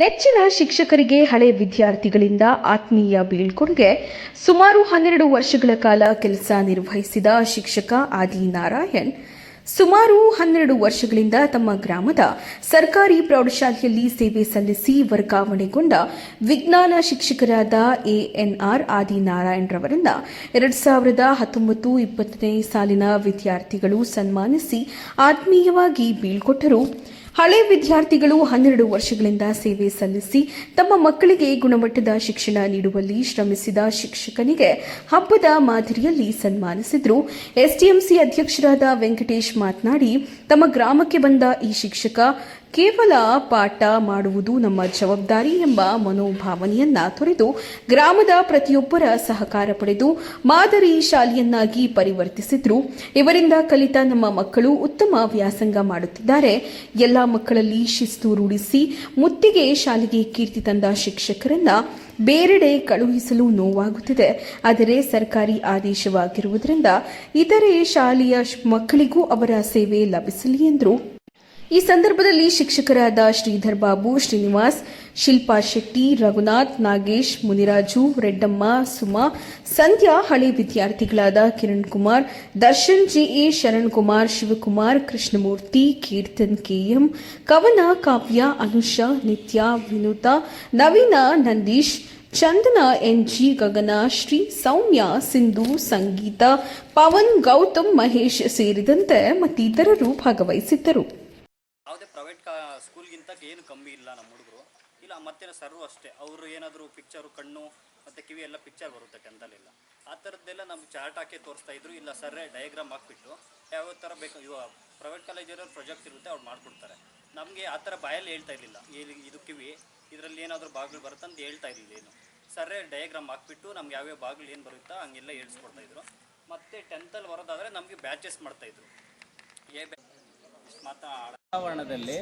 ನೆಚ್ಚಿನ ಶಿಕ್ಷಕರಿಗೆ ಹಳೆ ವಿದ್ಯಾರ್ಥಿಗಳಿಂದ ಆತ್ಮೀಯ ಬೀಳ್ಕೊಡುಗೆ. ಸುಮಾರು ಹನ್ನೆರಡು ವರ್ಷಗಳ ಕಾಲ ಕೆಲಸ ನಿರ್ವಹಿಸಿದ ಶಿಕ್ಷಕ ಆದಿನಾರಾಯಣ್. ಸುಮಾರು ಹನ್ನೆರಡು ವರ್ಷಗಳಿಂದ ತಮ್ಮ ಗ್ರಾಮದ ಸರ್ಕಾರಿ ಪ್ರೌಢಶಾಲೆಯಲ್ಲಿ ಸೇವೆ ಸಲ್ಲಿಸಿ ವರ್ಗಾವಣೆಗೊಂಡ ವಿಜ್ಞಾನ ಶಿಕ್ಷಕರಾದ ಎಎನ್ಆರ್ ಆದಿನಾರಾಯಣ್ ರವರನ್ನ ಎರಡು ಸಾವಿರದ ಹತ್ತೊಂಬತ್ತು ಇಪ್ಪತ್ತನೇ ಸಾಲಿನ ವಿದ್ಯಾರ್ಥಿಗಳು ಸನ್ಮಾನಿಸಿ ಆತ್ಮೀಯವಾಗಿ ಬೀಳ್ಕೊಟ್ಟರು. ಹಳೆ ವಿದ್ಯಾರ್ಥಿಗಳು ಹನ್ನೆರಡು ವರ್ಷಗಳಿಂದ ಸೇವೆ ಸಲ್ಲಿಸಿ ತಮ್ಮ ಮಕ್ಕಳಿಗೆ ಗುಣಮಟ್ಟದ ಶಿಕ್ಷಣ ನೀಡುವಲ್ಲಿ ಶ್ರಮಿಸಿದ ಶಿಕ್ಷಕನಿಗೆ ಹಬ್ಬದ ಮಾದರಿಯಲ್ಲಿ ಸನ್ಮಾನಿಸಿದ್ರು. ಎಸ್ಡಿಎಂಸಿ ಅಧ್ಯಕ್ಷರಾದ ವೆಂಕಟೇಶ್ ಮಾತನಾಡಿ, ತಮ್ಮ ಗ್ರಾಮಕ್ಕೆ ಬಂದ ಈ ಶಿಕ್ಷಕ ಕೇವಲ ಪಾಠ ಮಾಡುವುದು ನಮ್ಮ ಜವಾಬ್ದಾರಿ ಎಂಬ ಮನೋಭಾವನೆಯನ್ನ ತೊರೆದು ಗ್ರಾಮದ ಪ್ರತಿಯೊಬ್ಬರ ಸಹಕಾರ ಪಡೆದು ಮಾದರಿ ಶಾಲೆಯನ್ನಾಗಿ ಪರಿವರ್ತಿಸಿದ್ರು. ಇವರಿಂದ ಕಲಿತ ನಮ್ಮ ಮಕ್ಕಳು ಉತ್ತಮ ವ್ಯಾಸಂಗ ಮಾಡುತ್ತಿದ್ದಾರೆ. ಎಲ್ಲ ಮಕ್ಕಳಲ್ಲಿ ಶಿಸ್ತು ರೂಢಿಸಿ ಮುತ್ತಿಗೆ ಶಾಲೆಗೆ ಕೀರ್ತಿ ತಂದ ಶಿಕ್ಷಕರನ್ನ ಬೇರೆಡೆ ಕಳುಹಿಸಲು ನೋವಾಗುತ್ತಿದೆ. ಆದರೆ ಸರ್ಕಾರಿ ಆದೇಶವಾಗಿರುವುದರಿಂದ ಇತರೆ ಶಾಲೆಯ ಮಕ್ಕಳಿಗೂ ಅವರ ಸೇವೆ ಲಭಿಸಲಿ ಎಂದರು. ಈ ಸಂದರ್ಭದಲ್ಲಿ ಶಿಕ್ಷಕರಾದ ಶ್ರೀಧರ್ ಬಾಬು, ಶ್ರೀನಿವಾಸ್, ಶಿಲ್ಪಾ ಶೆಟ್ಟಿ, ರಘುನಾಥ್, ನಾಗೇಶ್, ಮುನಿರಾಜು, ರೆಡ್ಡಮ್ಮ, ಸುಮಾ, ಸಂಧ್ಯಾ, ಹಳೆ ವಿದ್ಯಾರ್ಥಿಗಳಾದ Kiran Kumar, Darshan GA Sharan Kumar Shivakumar, Krishnamurthy, Keerthan KM Kavana, Kavya, Anusha, Nithya, Vinutha, Naveena, Nandish, Chandana NG Gagana, Shri Soumya, Sindhu, Sangeetha, Pavan, Gautam, Mahesh ಸೇರಿದಂತೆ ಮತ್ತಿತರರು ಭಾಗವಹಿಸಿದ್ದರು. ಸ್ಕೂಲ್ಗಿಂತ ಏನು ಕಮ್ಮಿ ಇಲ್ಲ ನಮ್ಮ ಹುಡುಗರು. ಇಲ್ಲ ಮತ್ತೆ ಸರ್ರು ಅಷ್ಟೇ. ಅವರು ಏನಾದರೂ ಪಿಕ್ಚರು ಕಣ್ಣು, ಮತ್ತು ಕಿವಿ ಎಲ್ಲ ಪಿಕ್ಚರ್ ಬರುತ್ತೆ ಟೆಂತಲ್ಲಿಲ್ಲ ಆ ಥರದ್ದೆಲ್ಲ ನಮ್ಗೆ ಚಾರ್ಟ್ ಹಾಕಿ ತೋರಿಸ್ತಾ ಇದ್ರು. ಇಲ್ಲ ಸರ್ರೇ ಡಯಾಗ್ರಾಮ್ ಹಾಕ್ಬಿಟ್ಟು ಯಾವ ಥರ ಬೇಕು, ಇವಾಗ ಪ್ರೈವೇಟ್ ಕಾಲೇಜಲ್ಲಿ ಪ್ರೊಜೆಕ್ಟ್ ಇರುತ್ತೆ, ಅವ್ರು ಮಾಡಿಕೊಡ್ತಾರೆ. ನಮಗೆ ಆ ಥರ ಬಾಯಲ್ಲಿ ಹೇಳ್ತಾ ಇರಲಿಲ್ಲ. ಇದು ಕಿವಿ, ಇದರಲ್ಲಿ ಏನಾದರೂ ಬಾಗಿಲು ಬರುತ್ತೆ ಅಂತ ಹೇಳ್ತಾ ಇರಲಿಲ್ಲ ಏನು. ಸರ್ರೇ ಡಯಾಗ್ರಾಮ್ ಹಾಕ್ಬಿಟ್ಟು ನಮ್ಗೆ ಯಾವ್ಯಾವ ಬಾಗಿಲು ಏನು ಬರುತ್ತಾ ಹಂಗೆಲ್ಲ ಹೇಳ್ಸ್ಕೊಡ್ತಾ ಇದ್ರು. ಮತ್ತು ಟೆಂತಲ್ಲಿ ಬರೋದಾದರೆ ನಮಗೆ ಬ್ಯಾಚಸ್ ಮಾಡ್ತಾಯಿದ್ರು ಏ ಬ್ಯಾ ಮಾತಾ ವಾತಾವರಣದಲ್ಲಿ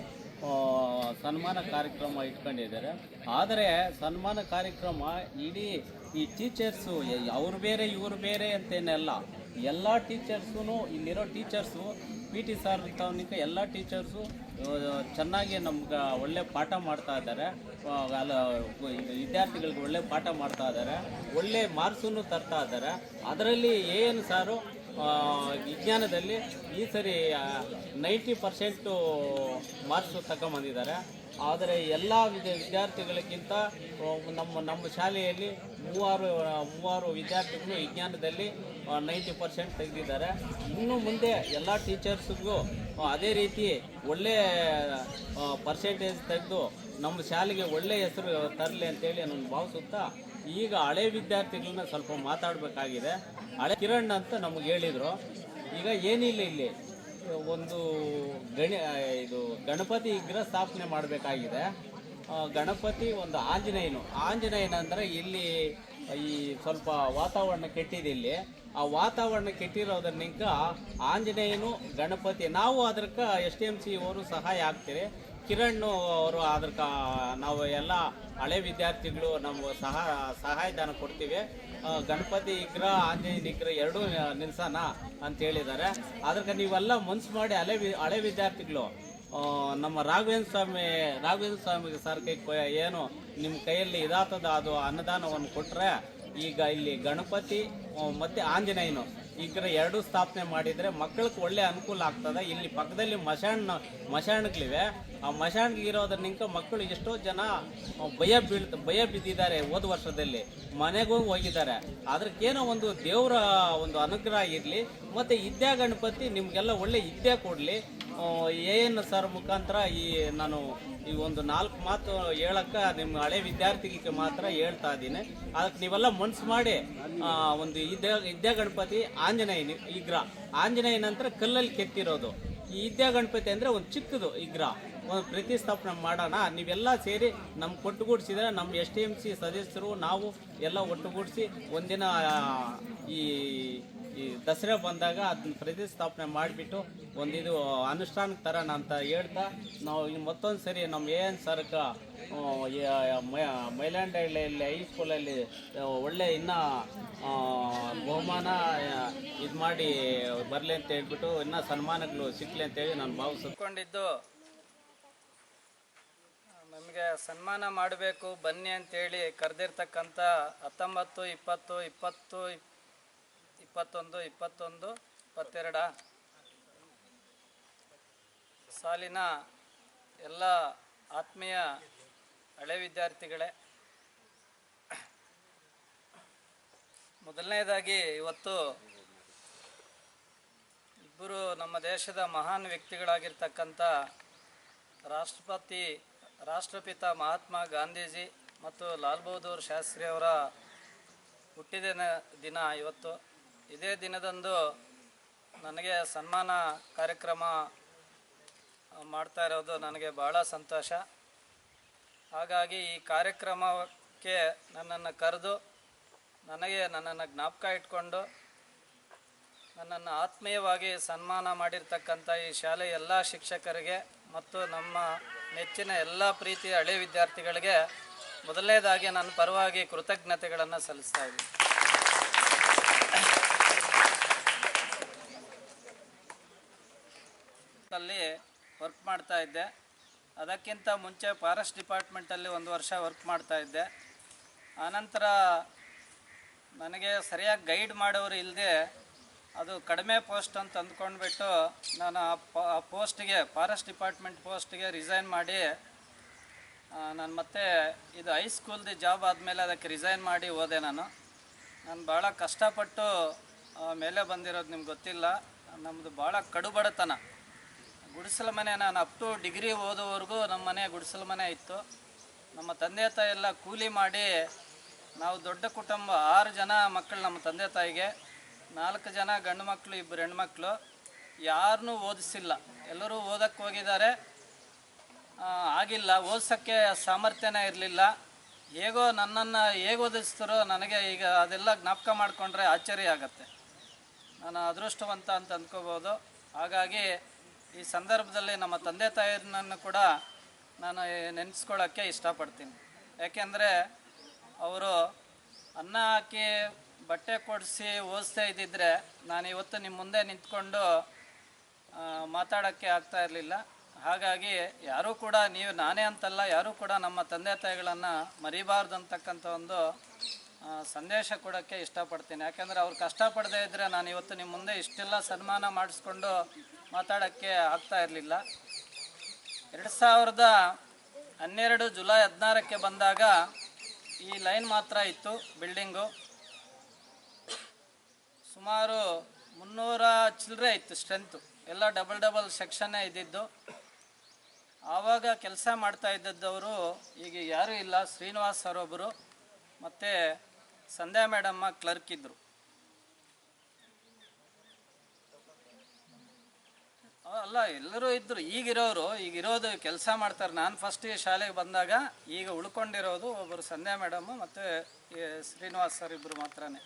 ಸನ್ಮಾನ ಕಾರ್ಯಕ್ರಮ ಇಟ್ಕೊಂಡಿದ್ದಾರೆ. ಆದರೆ ಸನ್ಮಾನ ಕಾರ್ಯಕ್ರಮ ಇಡೀ ಈ ಟೀಚರ್ಸು ಅವ್ರು ಬೇರೆ, ಇವ್ರು ಬೇರೆ ಅಂತೇನೆಲ್ಲ ಎಲ್ಲ ಟೀಚರ್ಸೂ ಇಲ್ಲಿರೋ ಟೀಚರ್ಸು ಪಿ ಟಿ ಸರ್ ತವನಿಕ ಎಲ್ಲ ಟೀಚರ್ಸು ಚೆನ್ನಾಗಿ ನಮ್ಗೆ ಒಳ್ಳೆ ಪಾಠ ಮಾಡ್ತಾ ಇದ್ದಾರೆ. ವಿದ್ಯಾರ್ಥಿಗಳಿಗೆ ಒಳ್ಳೆ ಪಾಠ ಮಾಡ್ತಾ ಇದ್ದಾರೆ. ಒಳ್ಳೆ ಮಾರ್ಕ್ಸನ್ನು ತರ್ತಾ ಇದ್ದಾರೆ. ಅದರಲ್ಲಿ ಏನು ಸಾರು ವಿಜ್ಞಾನದಲ್ಲಿ ಈ ಸರಿ ನೈಂಟಿ ಪರ್ಸೆಂಟು ಮಾರ್ಕ್ಸ್ ತಗೊಂಬಂದಿದ್ದಾರೆ. ಆದರೆ ಎಲ್ಲ ವಿದ್ಯ, ವಿದ್ಯಾರ್ಥಿಗಳಿಗಿಂತ ನಮ್ಮ ನಮ್ಮ ಶಾಲೆಯಲ್ಲಿ ಮೂವಾರು ಮೂವರು ವಿದ್ಯಾರ್ಥಿಗಳು ವಿಜ್ಞಾನದಲ್ಲಿ ನೈಂಟಿ ಪರ್ಸೆಂಟ್ ತೆಗೆದಿದ್ದಾರೆ. ಇನ್ನು ಮುಂದೆ ಎಲ್ಲ ಟೀಚರ್ಸ್ಗೂ ಅದೇ ರೀತಿ ಒಳ್ಳೆಯ ಪರ್ಸೆಂಟೇಜ್ ತೆಗೆದು ನಮ್ಮ ಶಾಲೆಗೆ ಒಳ್ಳೆಯ ಹೆಸರು ತರಲಿ ಅಂತೇಳಿ ನಾನು ಭಾವಿಸುತ್ತಾ, ಈಗ ಹಳೆ ವಿದ್ಯಾರ್ಥಿಗಳನ್ನ ಸ್ವಲ್ಪ ಮಾತಾಡಬೇಕಾಗಿದೆ. ಹಳೆ ಕಿರಣ್ ಅಂತ ನಮಗೆ ಹೇಳಿದರು. ಈಗ ಏನಿಲ್ಲ ಇಲ್ಲಿ. ಒಂದು ಗಣಿ ಇದು ಗಣಪತಿ ವಿಗ್ರಹ ಸ್ಥಾಪನೆ ಮಾಡಬೇಕಾಗಿದೆ. ಗಣಪತಿ ಒಂದು ಆಂಜನೇಯನು. ಆಂಜನೇಯನ ಅಂದರೆ ಇಲ್ಲಿ ಈ ಸ್ವಲ್ಪ ವಾತಾವರಣ ಕೆಟ್ಟಿದೆ ಇಲ್ಲಿ. ಆ ವಾತಾವರಣ ಕೆಟ್ಟಿರೋದನ್ನಿಂಕ ಆಂಜನೇಯನು ಗಣಪತಿ. ನಾವು ಅದಕ್ಕೆ ಎಸ್ ಡಿ ಎಂ ಸಿ ಅವರು ಸಹಾಯ ಆಗ್ತೀರಿ. ಕಿರಣ್ ಅವರು ಅದ್ರ ನಾವು ಎಲ್ಲ ಹಳೆ ವಿದ್ಯಾರ್ಥಿಗಳು ನಮ್ಮ ಸಹ ಸಹಾಯಧನ ಕೊಡ್ತೀವಿ. ಗಣಪತಿ ವಿಗ್ರಹ ಆಂಜನೇಯ ವಿಗ್ರಹ ಎರಡೂ ನಿಲ್ಸೋಣ ಅಂತ ಹೇಳಿದ್ದಾರೆ. ಅದಕ್ಕೆ ನೀವೆಲ್ಲ ಮನ್ಸು ಮಾಡಿ ಹಳೆ ಹಳೆ ವಿದ್ಯಾರ್ಥಿಗಳು ನಮ್ಮ ರಾಘವೇಂದ್ರ ಸ್ವಾಮಿ ರಾಘವೇಂದ್ರ ಸ್ವಾಮಿ ಸರ್ ಕೈ ಏನು ನಿಮ್ಮ ಕೈಯಲ್ಲಿ ಇದಾತದ ಅದು ಅನ್ನದಾನವನ್ನು ಕೊಟ್ಟರೆ ಈಗ ಇಲ್ಲಿ ಗಣಪತಿ ಮತ್ತೆ ಆಂಜನೇಯನು ಈಗ ಎರಡು ಸ್ಥಾಪನೆ ಮಾಡಿದರೆ ಮಕ್ಕಳಿಗೆ ಒಳ್ಳೆ ಅನುಕೂಲ ಆಗ್ತದೆ. ಇಲ್ಲಿ ಪಕ್ಕದಲ್ಲಿ ಮಶಾಣ, ಮಶಾಣಗಳಿವೆ. ಆ ಮಶಾಣಗಿರೋದ್ರಿಂದ ಮಕ್ಕಳು ಎಷ್ಟೋ ಜನ ಭಯ ಬೀಳ್ ಭಯ ಬಿದ್ದಿದ್ದಾರೆ ಹೋದ ವರ್ಷದಲ್ಲಿ. ಮನೆಗೂ ಹೋಗಿದ್ದಾರೆ ಅದಕ್ಕೇನೋ ಒಂದು ದೇವರ ಒಂದು ಅನುಗ್ರಹ ಇರಲಿ. ಮತ್ತು ವಿದ್ಯಾ ಗಣಪತಿ ನಿಮಗೆಲ್ಲ ಒಳ್ಳೆ ವಿದ್ಯೆ ಕೊಡಲಿ. ಏನು ಸರ್ ಮುಖಾಂತರ ಈ ನಾನು ಈ ಒಂದು ನಾಲ್ಕು ಮಾತು ಹೇಳಕ್ಕ ನಿಮ್ಮ ಹಳೆ ವಿದ್ಯಾರ್ಥಿಗೆ ಮಾತ್ರ ಹೇಳ್ತಾ ಇದ್ದೀನಿ. ಅದಕ್ಕೆ ನೀವೆಲ್ಲ ಮನ್ಸು ಮಾಡಿ ಒಂದು ವಿದ್ಯಾ ಗಣಪತಿ ಆಂಜನೇಯನ ವಿಗ್ರಹ ಆಂಜನೇಯ ನಂತರ ಕಲ್ಲಲ್ಲಿ ಕೆತ್ತಿರೋದು. ಈ ವಿದ್ಯಾ ಗಣಪತಿ ಅಂದರೆ ಒಂದು ಚಿಕ್ಕದು ವಿಗ್ರಹ ಒಂದು ಪ್ರತಿಸ್ಥಾಪನೆ ಮಾಡೋಣ. ನೀವೆಲ್ಲ ಸೇರಿ ನಮ್ಮ ಕೊಟ್ಟುಗೂಡಿಸಿದರೆ ನಮ್ಮ ಎಸ್ ಟಿ ಎಂ ಸಿ ಸದಸ್ಯರು, ನಾವು ಎಲ್ಲ ಒಟ್ಟುಗೂಡಿಸಿ ಒಂದಿನ ಈ ಈ ದಸರಾ ಬಂದಾಗ ಅದನ್ನ ಪ್ರತಿಷ್ಠಾಪನೆ ಮಾಡಿಬಿಟ್ಟು ಒಂದಿದು ಅನುಷ್ಠಾನ ಥರ ಅಂತ ಹೇಳ್ತಾ, ನಾವು ಇನ್ನು ಮತ್ತೊಂದು ಸರಿ ನಮ್ಮ ಎ ಎನ್ ಸರ್ಕ ಮೈಲಾಂಡಹಳ್ಳಿಯಲ್ಲಿ ಹೈಸ್ಕೂಲಲ್ಲಿ ಒಳ್ಳೆ ಇನ್ನೂ ಬಹುಮಾನ ಇದು ಮಾಡಿ ಬರಲಿ ಅಂತ ಹೇಳ್ಬಿಟ್ಟು ಇನ್ನೂ ಸನ್ಮಾನಗಳು ಸಿಕ್ಕಲಿ ಅಂತೇಳಿ ನಾನು ಭಾವಿಸ್ಕೊಂಡಿದ್ದು ನಮಗೆ ಸನ್ಮಾನ ಮಾಡಬೇಕು, ಬನ್ನಿ ಅಂತೇಳಿ ಕರೆದಿರ್ತಕ್ಕಂಥ ಹತ್ತೊಂಬತ್ತು, ಇಪ್ಪತ್ತು ಇಪ್ಪತ್ತು, ಇಪ್- ಇಪ್ಪತ್ತೊಂದು ಇಪ್ಪತ್ತೊಂದು, ಇಪ್ಪತ್ತೆರಡ. ಸಾಲಿನ ಎಲ್ಲ ಆತ್ಮೀಯ ಹಳೆ ವಿದ್ಯಾರ್ಥಿಗಳೇ, ಮೊದಲನೇದಾಗಿ ಇವತ್ತು ಇಬ್ಬರು ನಮ್ಮ ದೇಶದ ಮಹಾನ್ ವ್ಯಕ್ತಿಗಳಾಗಿರ್ತಕ್ಕಂಥ ರಾಷ್ಟ್ರಪತಿ, ರಾಷ್ಟ್ರಪಿತ ಮಹಾತ್ಮ ಗಾಂಧೀಜಿ ಮತ್ತು ಲಾಲ್ ಬಹದ್ದೂರ್ ಶಾಸ್ತ್ರಿಯವರ ಹುಟ್ಟಿದ ದಿನ ಇವತ್ತು. ಇದೇ ದಿನದಂದು ನನಗೆ ಸನ್ಮಾನ ಕಾರ್ಯಕ್ರಮ ಮಾಡ್ತಾ ಇರೋದು ನನಗೆ ಭಾಳ ಸಂತೋಷ. ಹಾಗಾಗಿ ಈ ಕಾರ್ಯಕ್ರಮಕ್ಕೆ ನನ್ನನ್ನು ಕರೆದು ನನಗೆ ನನ್ನನ್ನು ಜ್ಞಾಪಕ ಇಟ್ಕೊಂಡು ನನ್ನನ್ನು ಆತ್ಮೀಯವಾಗಿ ಸನ್ಮಾನ ಮಾಡಿರ್ತಕ್ಕಂಥ ಈ ಶಾಲೆಯ ಎಲ್ಲ ಶಿಕ್ಷಕರಿಗೆ ಮತ್ತು ನಮ್ಮ ನೆಚ್ಚಿನ ಎಲ್ಲ ಪ್ರೀತಿಯ ಹಳೆ ವಿದ್ಯಾರ್ಥಿಗಳಿಗೆ ಮೊದಲನೇದಾಗಿ ನನ್ನ ಪರವಾಗಿ ಕೃತಜ್ಞತೆಗಳನ್ನು ಸಲ್ಲಿಸ್ತಾ ಇದ್ದೀನಿ. ಅಲ್ಲಿ ವರ್ಕ್ ಮಾಡ್ತಾ ಇದ್ದೆ. ಅದಕ್ಕಿಂತ ಮುಂಚೆ ಫಾರೆಸ್ಟ್ ಡಿಪಾರ್ಟ್ಮೆಂಟಲ್ಲಿ ಒಂದು ವರ್ಷ ವರ್ಕ್ ಮಾಡ್ತಾ ಇದ್ದೆ. ಆನಂತರ ನನಗೆ ಸರಿಯಾಗಿ ಗೈಡ್ ಮಾಡೋರು ಇಲ್ಲದೆ ಅದು ಕಡಿಮೆ ಪೋಸ್ಟ್ ಅಂತ ಅಂದ್ಕೊಂಡ್ಬಿಟ್ಟು ನಾನು ಆ ಪೋಸ್ಟಿಗೆ ಫಾರೆಸ್ಟ್ ಡಿಪಾರ್ಟ್ಮೆಂಟ್ ಪೋಸ್ಟಿಗೆ ರಿಸೈನ್ ಮಾಡಿ ನಾನು ಮತ್ತೆ ಇದು ಹೈಸ್ಕೂಲ್ದು ಜಾಬ್ ಆದಮೇಲೆ ಅದಕ್ಕೆ ರಿಸೈನ್ ಮಾಡಿ ಹೋದೆ ನಾನು. ನಾನು ಭಾಳ ಕಷ್ಟಪಟ್ಟು ಮೇಲೆ ಬಂದಿರೋದು ನಿಮ್ಗೆ ಗೊತ್ತಿಲ್ಲ. ನಮ್ಮದು ಭಾಳ ಕಡುಬಡತನ. ಗುಡಿಸಲು ಮನೆ ನಾನು ಅಪ್ ಟು ಡಿಗ್ರಿ ಓದೋವರೆಗೂ ನಮ್ಮ ಮನೆ ಗುಡಿಸಲ ಮನೆ ಇತ್ತು. ನಮ್ಮ ತಂದೆ ತಾಯಿ ಎಲ್ಲ ಕೂಲಿ ಮಾಡಿ ನಾವು ದೊಡ್ಡ ಕುಟುಂಬ, ಆರು ಜನ ಮಕ್ಕಳು ನಮ್ಮ ತಂದೆ ತಾಯಿಗೆ, ನಾಲ್ಕು ಜನ ಗಂಡು ಮಕ್ಕಳು, ಇಬ್ಬರು ಹೆಣ್ಮಕ್ಳು ಯಾರನ್ನೂ ಓದಿಸಿಲ್ಲ. ಎಲ್ಲರೂ ಓದಕ್ಕೆ ಹೋಗಿದ್ದಾರೆ. ಆಗಿಲ್ಲ. ಓದಿಸೋಕ್ಕೆ ಸಾಮರ್ಥ್ಯನೇ ಇರಲಿಲ್ಲ. ಹೇಗೋ ನನ್ನನ್ನು ಹೇಗೆ ಓದಿಸ್ತಾರೋ ನನಗೆ ಈಗ ಅದೆಲ್ಲ ಜ್ಞಾಪಕ ಮಾಡಿಕೊಂಡ್ರೆ ಆಶ್ಚರ್ಯ ಆಗುತ್ತೆ. ನಾನು ಅದೃಷ್ಟವಂತ ಅಂತ ಅಂದ್ಕೋಬೋದು. ಹಾಗಾಗಿ ಈ ಸಂದರ್ಭದಲ್ಲಿ ನಮ್ಮ ತಂದೆ ತಾಯಿಯರನ್ನು ಕೂಡ ನಾನು ನೆನೆಸ್ಕೊಳ್ಳೋಕ್ಕೆ ಇಷ್ಟಪಡ್ತೀನಿ. ಯಾಕೆಂದರೆ ಅವರು ಅನ್ನ ಹಾಕಿ ಬಟ್ಟೆ ಕೊಡಿಸಿ ಓದಿಸ್ತಾ ಇದ್ದಿದ್ರೆ ನಾನು ಇವತ್ತು ನಿಮ್ಮ ಮುಂದೆ ನಿಂತ್ಕೊಂಡು ಮಾತಾಡೋಕ್ಕೆ ಆಗ್ತಾ ಇರಲಿಲ್ಲ. ಹಾಗಾಗಿ ಯಾರೂ ಕೂಡ ನೀವು ನಾನೇ ಅಂತಲ್ಲ, ಯಾರೂ ಕೂಡ ನಮ್ಮ ತಂದೆ ತಾಯಿಗಳನ್ನು ಮರಿಬಾರ್ದು ಅಂತಕ್ಕಂಥ ಒಂದು ಸಂದೇಶ ಕೊಡೋಕ್ಕೆ ಇಷ್ಟಪಡ್ತೀನಿ. ಯಾಕೆಂದರೆ ಅವ್ರು ಕಷ್ಟಪಡದೇ ಇದ್ದರೆ ನಾನು ಇವತ್ತು ನಿಮ್ಮ ಮುಂದೆ ಇಷ್ಟೆಲ್ಲ ಸನ್ಮಾನ ಮಾಡಿಸ್ಕೊಂಡು ಮಾತಾಡೋಕ್ಕೆ ಆಗ್ತಾ ಇರಲಿಲ್ಲ. ಎರಡು ಸಾವಿರದ ಹನ್ನೆರಡು ಜುಲೈ ಹದಿನಾರಕ್ಕೆ ಬಂದಾಗ ಈ ಲೈನ್ ಮಾತ್ರ ಇತ್ತು ಬಿಲ್ಡಿಂಗು. ಸುಮಾರು ಮುನ್ನೂರ ಚಿಲ್ಲರೆ ಇತ್ತು ಸ್ಟ್ರೆಂತು. ಎಲ್ಲ ಡಬಲ್ ಡಬಲ್ ಸೆಕ್ಷನ್ನೇ ಇದ್ದಿದ್ದು. ಆವಾಗ ಕೆಲಸ ಮಾಡ್ತಾ ಇದ್ದದ್ದವರು ಈಗ ಯಾರೂ ಇಲ್ಲ. ಶ್ರೀನಿವಾಸ್ ಸರ್ ಒಬ್ಬರು ಮತ್ತು ಸಂಧ್ಯಾ ಮೇಡಮ್ಮ ಕ್ಲರ್ಕ್ ಇದ್ದರು ಅಲ್ಲ, ಎಲ್ಲರೂ ಇದ್ದರು ಈಗಿರೋರು, ಈಗಿರೋದು ಕೆಲಸ ಮಾಡ್ತಾರೆ. ನಾನು ಫಸ್ಟ್ ಶಾಲೆಗೆ ಬಂದಾಗ ಈಗ ಉಳ್ಕೊಂಡಿರೋದು ಒಬ್ಬರು ಸಂಧ್ಯಾ ಮೇಡಮ್ ಮತ್ತು ಶ್ರೀನಿವಾಸ್ ಸರ್ ಇಬ್ಬರು ಮಾತ್ರನೇ.